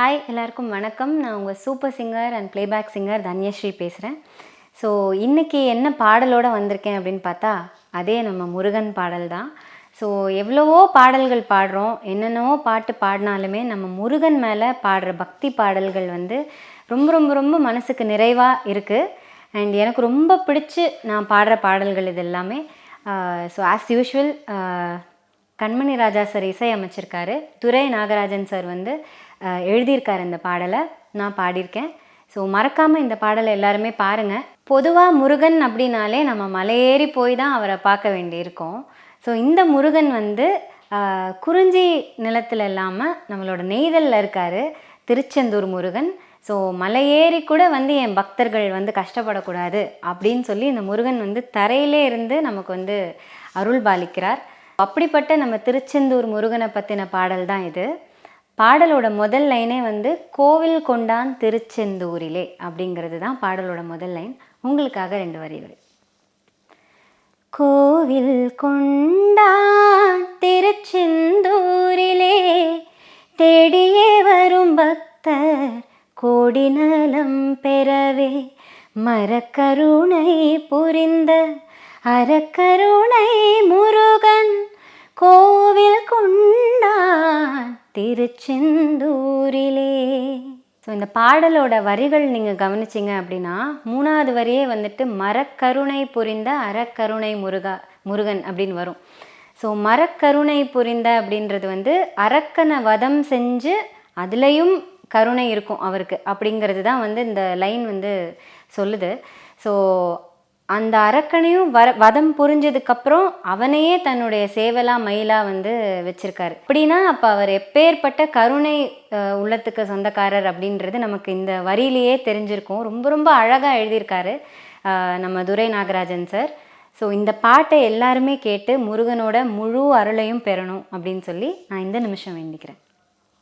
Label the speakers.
Speaker 1: Hi எல்லாருக்கும் வணக்கம். நான் உங்கள் super singer and playback singer Dhanyashree பேசுகிறேன் ஸோ இன்றைக்கி என்ன பாடலோடு வந்திருக்கேன் அப்படின்னு பார்த்தா அதே நம்ம முருகன் பாடல் தான். ஸோ எவ்வளவோ பாடல்கள் பாடுறோம். என்னென்னவோ பாட்டு பாடினாலுமே நம்ம முருகன் மேலே பாடுற பக்தி பாடல்கள் வந்து ரொம்ப ரொம்ப ரொம்ப மனசுக்கு நிறைவாக இருக்குது அண்ட் எனக்கு ரொம்ப பிடிச்சி நான் பாடுற பாடல்கள் இது எல்லாமே. So as usual Kanmani Raja sir இசையமைச்சிருக்காரு Durai Nagarajan sir வந்து எழுதியிருக்கார் எழுதியிருக்காரு இந்த பாடலை. நான் பாடியிருக்கேன். ஸோ மறக்காமல் இந்த பாடலை எல்லாருமே பாருங்கள் பொதுவாக முருகன் அப்படின்னாலே நம்ம மலையேறி போய் தான் அவரை பார்க்க வேண்டியிருக்கோம். ஸோ இந்த முருகன் வந்து குறிஞ்சி நிலத்தில் இல்லாமல் நம்மளோட நெய்தலில் இருக்கார். திருச்செந்தூர் முருகன். ஸோ மலையேறி கூட வந்து என் பக்தர்கள் வந்து கஷ்டப்படக்கூடாது அப்படின்னு சொல்லி இந்த முருகன் வந்து தரையிலே இருந்து நமக்கு வந்து அருள் பாலிக்கிறார். அப்படிப்பட்ட நம்ம திருச்செந்தூர் முருகனை பற்றின பாடல் தான் இது. பாடலோட முதல் லைனே வந்து கோவில் கொண்டான் திருச்செந்தூரிலே அப்படிங்கிறது தான் பாடலோட முதல் லைன். உங்களுக்காக ரெண்டு வரிகள். கோவில் கொண்டான் திருச்செந்தூரிலே தேடியே வரும் பக்தர் கோடி நலம் பெறவே மரக்கருணை புரிந்த அறக்கருணை மு திருச்செந்தூரிலே. ஸோ இந்த பாடலோட வரிகள் நீங்கள் கவனிச்சிங்க அப்படின்னா மூணாவது வரியே வந்துட்டு மரக்கருணை புரிந்த அறக்கருணை முருகா முருகன் அப்படின்னு வரும். ஸோ மரக்கருணை புரிந்த அப்படின்றது வந்து அரக்கனை வதம் செஞ்சு அதுலேயும் கருணை இருக்கும் அவருக்கு அப்படிங்கிறது தான் வந்து இந்த லைன் வந்து சொல்லுது. ஸோ அந்த அரக்கனையும் வர வதம் புரிஞ்சதுக்கப்புறம் அவனையே தன்னுடைய சேவலா மயிலா வந்து வச்சிருக்காரு. அப்படின்னா அப்போ அவர் எப்பேற்பட்ட கருணை உள்ளத்துக்கு சொந்தக்காரர் அப்படின்றது நமக்கு இந்த வரியிலேயே தெரிஞ்சிருக்கும். ரொம்ப ரொம்ப அழகாக எழுதியிருக்காரு நம்ம துரை நாகராஜன் சார். ஸோ இந்த பாட்டை எல்லாருமே கேட்டு முருகனோட முழு அருளையும் பெறணும் அப்படின்னு சொல்லி நான் இந்த நிமிஷம் வேண்டிக்கிறேன்.